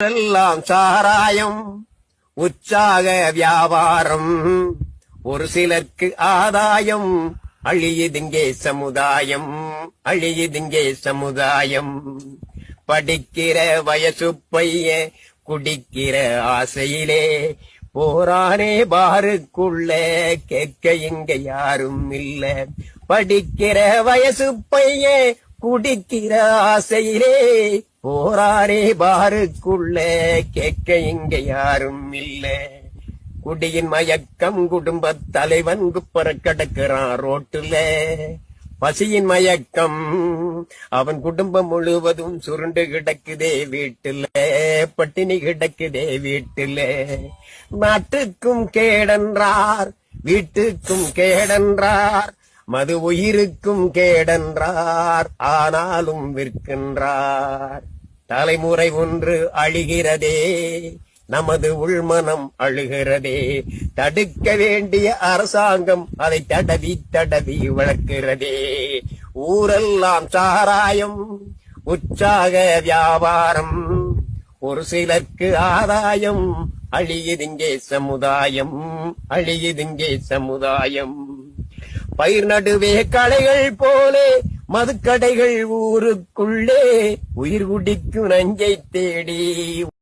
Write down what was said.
எல்லாம் சாராயம் உற்சாக வியாபாரம். ஒரு சிலர்க்கு ஆதாயம் அழியுதுங்கே சமுதாயம் அழியுதுங்கே சமுதாயம். படிக்கிற வயசு பைய குடிக்கிற ஆசையிலே போரானே பாருக்குள்ள கேட்க இங்க யாரும் இல்ல. படிக்கிற வயசு பைய குடிக்கிற ஆசையிலே போராரே பாருக்குள்ளே கேட்க இங்க யாரும் இல்ல. குடியின் மயக்கம் குடும்ப தலைவன் குப்பர கிடக்கிறான் ரோட்டுல. பசியின் மயக்கம் அவன் குடும்பம் முழுவதும் சுருண்டு கிடக்குதே வீட்டுல. பட்டினி கிடக்குதே வீட்டுல. நாட்டுக்கும் கேடென்றார் வீட்டுக்கும் கேடென்றார் மது உயிருக்கும் கேடென்றார் ஆனாலும் விற்கின்றார். தலைமுறை ஒன்று அழிகிறதே நமது உள்மனம் அழுகிறதே. தடுக்க வேண்டிய அரசாங்கம் அதை தடவி தடவி வளர்க்கிறதே. ஊரெல்லாம் சாராயம் உற்சாக வியாபாரம். ஒரு சிலருக்கு ஆதாயம் அழியுதுங்கே சமுதாயம் அழியுதுங்கே சமுதாயம். பயிர் நடுவே களைகள் போலே மதுக்கடைகள் ஊருக்குள்ளே உயிர் குடிக்கும் நஞ்சை தேடி